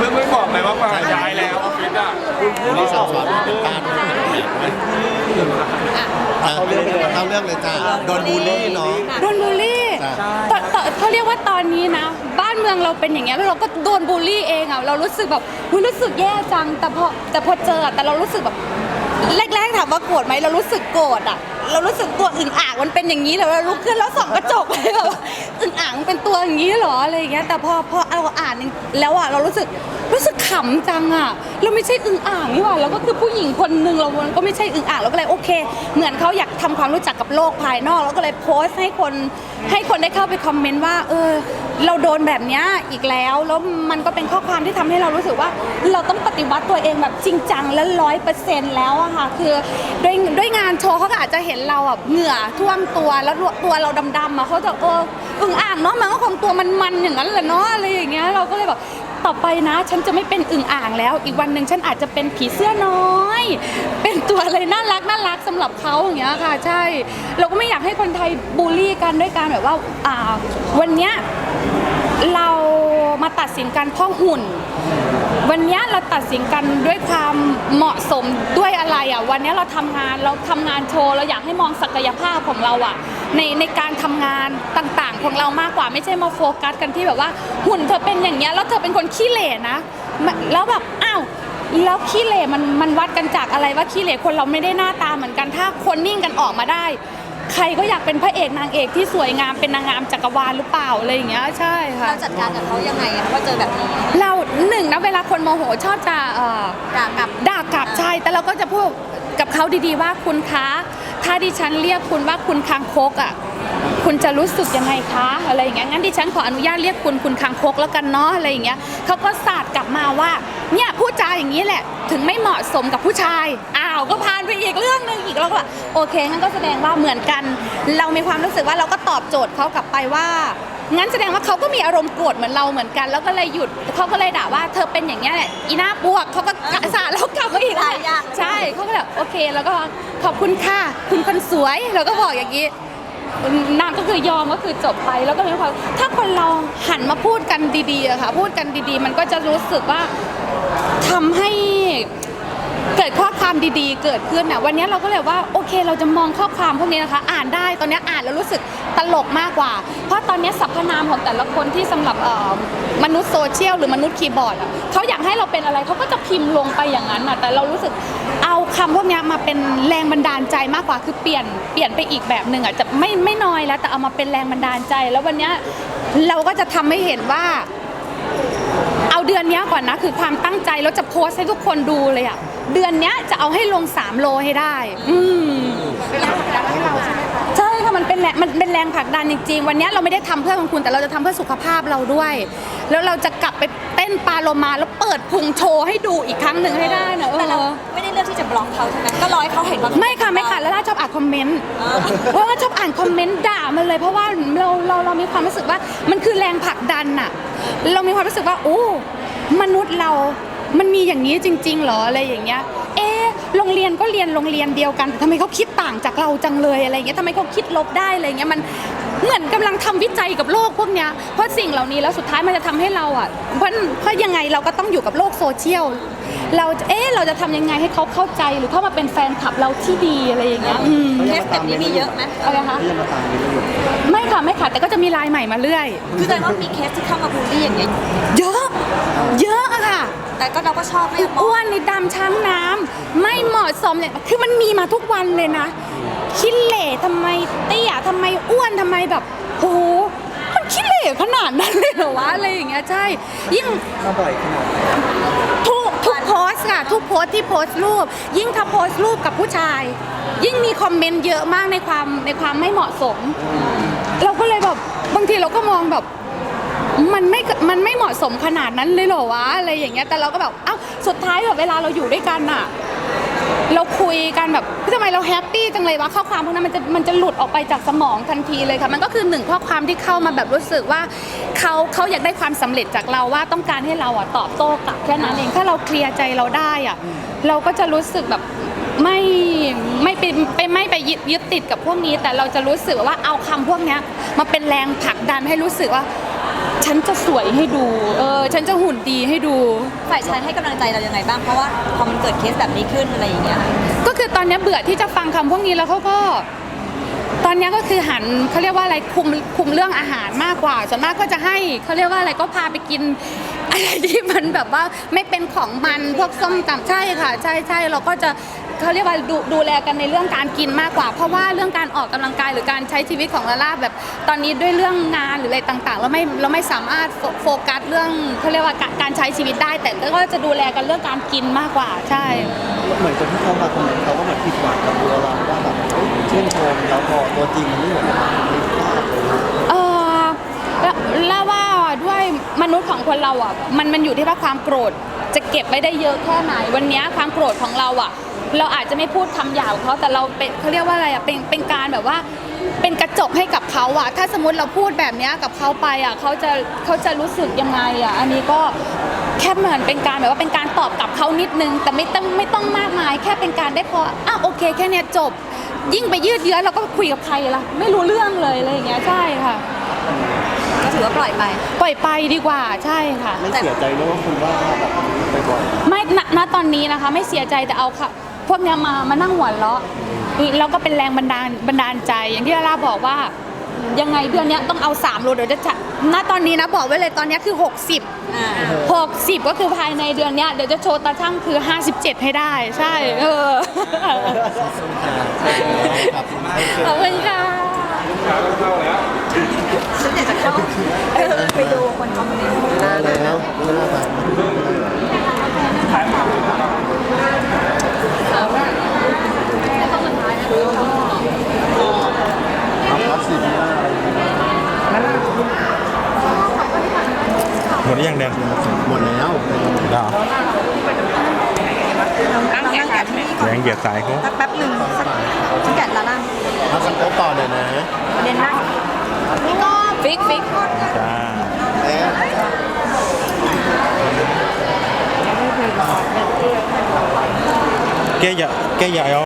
เพิ่งเพิ่งบอกเลยว่ามาย้ายแล้วออฟฟิศอะนี่สาวสาวเป็นตาด้วยเขาเรื่องเลยเขาเรื่องเลยจ้าโดนบูลลี่เนาะโดนบูลลี่จ้ะตตเขาเรียกว่าตอนนี้นะ บ้านเมืองเราเป็นอย่างเงี้ยแล้วเราก็โดนบูลลี่เองอะเรารู้สึกแบบอุ๊ยรู้สึกแย่จังแต่พอแต่พอเจออะแต่เรารู้สึกแบบ แรกๆถามว่าโกรธไหมเรารู้สึกโกรธอะ เรารู้สึกตัวอึ่งอ่างมันเป็นอย่างนี้แลยเราลุกขึ้นแล้วส่องกระจกเลยแบบอึ่งอ่างมันเป็นตัวอย่างนี้เหรออะไรอย่างเงี้ยแต่พอพอเราอ่านแล้วอะเรารู้สึก รู้สึกขำจังอะ เราไม่ใช่อึ่งอ่างนี่หว่าเราก็คือผู้หญิงคนหนึ่งเราก็ไม่ใช่อึ่งอ่างเราก็เลยโอเค เหมือนเขาอยากทำความรู้จักกับโลกภายนอกเราก็เลยโพสต์ให้คนให้คนได้เข้าไปคอมเมนต์ว่าเออเราโดนแบบเนี้ยอีกแล้วแล้วมันก็เป็นข้อความที่ทำให้เรารู้สึกว่า เราต้องปฏิวัติตัวเองแบบจริงจังและร้อยเปอร์เซ็นต์แล้วอะค่ะคือด้วยด้วยงานโชว์เขาก็อาจจะเห็นเราแบบเหงื่อท่วมตัวแล้วตัวเราดำๆอะเขาจะเอออึ่งอ่างเนาะมันก็คงตัวมันๆอย่างนั้นแหละเนาะอะไรอย่างเงี้ยเราก็เลยแบบ ต่อไปนะ ฉันจะไม่เป็นอึ่งอ่างแล้ว อีกวันหนึ่งฉันอาจจะเป็นผีเสื้อน้อย เป็นตัวอะไรน่ารักน่ารักสำหรับเขาอย่างเงี้ยค่ะ ใช่ เราก็ไม่อยากให้คนไทยบูลลี่กันด้วยการแบบว่าอ่าวันเนี้ยเรามาตัดสินกันเพราะหุ่น วันเนี้ยเราตัดสินกันด้วยความเหมาะสมด้วยอะไรอะ วันเนี้ยเราทำงานเราทำงานโชว์เราอยากให้มองศักยภาพของเราอะ ในในการทำงานต่างๆ ของเรามากกว่าไม่ใช่มาโฟกัสกันที่แบบว่าหุ่นเธอเป็นอย่างเงี้ยแล้วเธอเป็นคนขี้เหร่นะมันแล้วแบบอ้าวแล้วขี้เหร่มันมันวัดกันจากอะไรว่าขี้เหร่คนเราไม่ได้หน้าตาเหมือนกันถ้าคนนิ่งกันออกมาได้ ใครก็อยากเป็นพระเอกนางเอกที่สวยงามเป็นนางงามจักรวาลหรือเปล่าอะไรอย่างเงี้ยใช่ค่ะเราจัดการกับเขายังไงอะว่าเจอแบบนี้เราหนึ่งนะเวลาคนโมโหชอบจะเอ่อด่ากลับด่ากลับใช่แต่เราก็จะพูดกับเขาดีๆว่าคุณคะ ถ้าดิฉันเรียกคุณว่าคุณคางคกอะคุณจะรู้สึกยังไงคะอะไรอย่างเงี้ยงั้นดิฉันขออนุญาตเรียกคุณคุณคางคกแล้วกันเนาะอะไรอย่างเงี้ยเขาก็สาดกลับมาว่าเนี่ยพูดจาอย่างนี้แหละ ถึงไม่เหมาะสมกับผู้ชายอ้าวก็พานไปอีกเรื่องหนึ่งอีกแล้วก็โอเคงั้นก็แสดงว่าเหมือนกัน เรามีความรู้สึกว่าเราก็ตอบโจทย์เขากลับไปว่างั้นแสดงว่าเขาก็มีอารมณ์โกรธเหมือนเราเหมือนกัน แล้วก็เลยหยุดเขาก็เลยด่าว่าเธอเป็นอย่างเงี้แหละอีหน้าบวกเขาก็สาดแล้ว โอเค แล้วก็ขอบคุณค่ะ คุณคนสวยเราก็บอกอย่างนี้นางก็คือยอมก็คือจบไปแล้วก็มีความถ้าคนเราหันมาพูดกันดีๆอะค่ะ พูดกันดีๆ มันก็จะรู้สึกว่าทำให้เกิดข้อความดีๆ เกิดขึ้นน่ะวันนี้เราก็เลยว่าโอเค เราจะมองข้อความพวกนี้นะคะ อ่านได้ตอนนี้อ่านแล้วรู้สึก ตลกมากกว่า เพราะตอนนี้สรรพนามของแต่ละคนที่สำหรับมนุษย์โซเชียลหรือมนุษย์คีย์บอร์ดเขาอยากให้เราเป็นอะไรเขาก็จะพิมพ์ลงไปอย่างนั้นน่ะแต่เรารู้สึกเอาคำพวกนี้มาเป็นแรงบันดาลใจมากกว่าคือเปลี่ยนเปลี่ยนไปอีกแบบหนึ่งอะจะไม่ไม่น้อยแล้วแต่เอามาเป็นแรงบันดาลใจ แล้ววันนี้เราก็จะทำให้เห็นว่า เอาเดือนนี้ก่อนนะคือความตั้งใจแล้วจะโพสให้ทุกคนดูเลยอะเดือนนี้จะเอาให้ลง3โลให้ได้ อืมใช่ค่ะมันเป็น แรงมันเป็นแรงผลักดันจริงๆ วันเนี้ยเราไม่ได้ทำเพื่อของคุณ แต่เราจะทำเพื่อสุขภาพเราด้วย แล้วเราจะกลับไปเต้นปลาโลมาแล้วเปิดพุงโชว์ให้ดูอีกครั้งหนึ่งให้ได้นะเอแต่เราอไม่ได้เลือกที่จะบล็อกเขาใช่ไหมก็รอให้เขาเห็นว่าไม่ค่ะไม่ค่ะแล้วล่าชอบอ่านคอมเมนต์เพราะว่าชอบอ่านคอมเมนต์ด่ามันเลย เพราะว่าเราเราเรามีความรู้สึกว่ามันคือแรงผลักดันอะเรามีความรู้สึกว่าโอ้มนุษย์เรา มันมีอย่างนี้จริง ๆ เหรออะไรอย่างเงี้ย เอะโรงเรียนก็เรียนโรงเรียนเดียวกันแต่ทำไมเขาคิดต่างจากเราจังเลยอะไรเงี้ยทำไมเขาคิดลบได้อะไรเงี้ยมันเหมือนกำลังทำวิจัยกับโลกพวกเนี้ยเพราะสิ่งเหล่านี้แล้วสุดท้ายมันจะทำให้เราอะเพราะเพราะยังไงเราก็ต้องอยู่กับโลกโซเชียลเราจะเอ๊ะเราจะทำยังไงให้เขาเข้าใจหรือเข้ามาเป็นแฟนคลับเราที่ดีอะไรอย่างเงี้ยอืมเคสแบบนี้มีเยอะไหมอะไรคะ ยังมาตามนี้เลยไม่ค่ะไม่ค่ะแต่ก็จะมีลายใหม่มาเรื่อย คือแสดงว่ามีเคสที่เข้ามาบูลลี่อย่างเงี้ยเยอะ เยอะอะค่ะ แต่ก็เราก็ชอบไม่มองอ้วนในดำช้างน้ำไม่เหมาะสมเนี่ยคือมันมีมาทุกวันเลยนะขี้เหร่ทำไมเตี้ยทำไมอ้วนทำไมแบบโหมันขี้เหร่ขนาดนั้นเลยเหรอวะอะไรอย่างเงี้ยใช่ยิ่งมาบ่อยขนาดทุกทุกโพส ต์ค่ะทุกโพสต์ที่โพสต์รูป ยิ่งถ้าโพสต์รูปกับผู้ชาย ยิ่งมีคอมเมนต์เยอะมากในความในความไม่เหมาะสม เราก็เลยแบบบางทีเราก็มองแบบมันไม่ มันไม่เหมาะสมขนาดนั้นเลยเหรอวะอะไรอย่างเงี้ย แต่เราก็แบบ เอ้า สุดท้ายแบบเวลาเราอยู่ด้วยกันอะ เราคุยกันแบบทำไมเราแฮปปี้จังเลยวะข้อความพวกนั้นมันจะมันจะหลุดออกไปจากสมองทันทีเลยค่ะมันก็คือหนึ่งข้อความที่เข้ามาแบบรู้สึกว่าเขาเขาอยากได้ความสำเร็จจากเราว่าต้องการให้เราอะตอบโต้กลับแค่นั้นเองถ้าเราเคลียร์ใจเราได้อะเราก็จะรู้สึกแบบไม่ไม่ไปไปไม่ไปยึดยึดติดกับพวกนี้ แต่เราจะรู้สึกว่าเอาคำพวกนี้มาเป็นแรงผลักดันให้รู้สึกว่า ฉันจะสวยให้ดู เออ ฉันจะหุ่นดีให้ดู ฝ่ายชายให้กำลังใจเรายังไงบ้าง เพราะว่าพอมันเกิดเคสแบบนี้ขึ้นอะไรอย่างเงี้ย ก็คือตอนนี้เบื่อที่จะฟังคำพวกนี้แล้วเขาก็ ตอนนี้ก็คือหันเขาเรียกว่าอะไรคุมคุมเรื่องอาหารมากกว่าส่วนมากก็จะให้เขาเรียกว่าอะไรก็พาไปกินอะไรที่มันแบบว่าไม่เป็นของมันพวกส้มตำใช่ค่ะ ใช่ใช่เราก็จะ เขาเรียกว่าดูดูแลกันในเรื่องการกินมากกว่า เพราะว่าเรื่องการออกกำลังกายหรือการใช้ชีวิตของลาล่าแบบตอนนี้ด้วยเรื่องงานหรืออะไรต่างๆ เราไม่เราไม่สามารถโฟโฟกัสเรื่องเขาเรียกว่าการการใช้ชีวิตได้ แต่ก็จะดูแลกันเรื่องการกินมากกว่าใช่ เหมือนคนที่เขามาคอมเมนต์เขาก็เหมือนผิดหวังกับตัวเราว่าแบบเฮ้ยชื่นชมแล้วพอตัวจริงมันไม่เหมือนในภาพเลยเออแล้วแล้วว่าด้วยมนุษย์ของคนเราอะมันมันอยู่ที่ว่าความโกรธจะเก็บไว้ได้เยอะแค่ไหนวันเนี้ยความโกรธของเราอะ เราอาจจะไม่พูดคำหยาบกับเขาแต่เราเป็นเขาเรียกว่าอะไรอะเป็นเป็นการแบบว่า เป็นกระจกให้กับเขาอะถ้าสมมติเราพูดแบบเนี้ยกับเขาไปอะเขาจะเขาจะรู้สึกยังไงอะอันนี้ก็แค่เหมือนเป็นการแบบว่าเป็นการตอบกลับเขานิดนึง แต่ไม่ต้องไม่ต้องมากมาย แค่เป็นการได้พออะโอเค แค่เนี้ยจบ ยิ่งไปยืดเยื้อเราก็คุยกับใครล่ะ ไม่รู้เรื่องเลยอะไรอย่างเงี้ยใช่ค่ะ ก็ถือว่าปล่อยไป ปล่อยไปดีกว่าใช่ค่ะ ไม่เสียใจเลยว่าคุณว่าแบบไปบ่อย ไม่ณณตอนนี้นะคะ ไม่เสียใจแต่เอาค่ะ พวกเนี้ยมามานั่งหัวเราะแล้วก็เป็นแรงบันดาลบันดาลใจ อย่างที่ลาล่าบอกว่ายังไงเดือนเนี้ยต้องเอา3โลเดี๋ยวจะจัดณตอนนี้นะบอกไว้เลยตอนเนี้ยคือ 60อ่า60 ก็คือภายในเดือนเนี้ยเดี๋ยวจะโชว์ตาช่างคือ 57 ให้ได้ใช่ เออครับขอบคุณค่ะฉันอยากจะเข้าเออไปดูคนคอมเมนต์ ได้แล้วไม่น่าไปเอาพลาสติกมาอะไรอย่างเงี้ย หมดห รือยังแดงหมดแล้วดาวนั่งแกะแกะที่นี่ก่อนแดงเหยียดสายเขาสักแป๊บหนึ่งสักฉันแกะละล่างเอาสังโต๊ะต่อเลยนะเด่นนั่งฟิกฟิกจ้าเอ๊ะแกอย่าแกอย่าเอา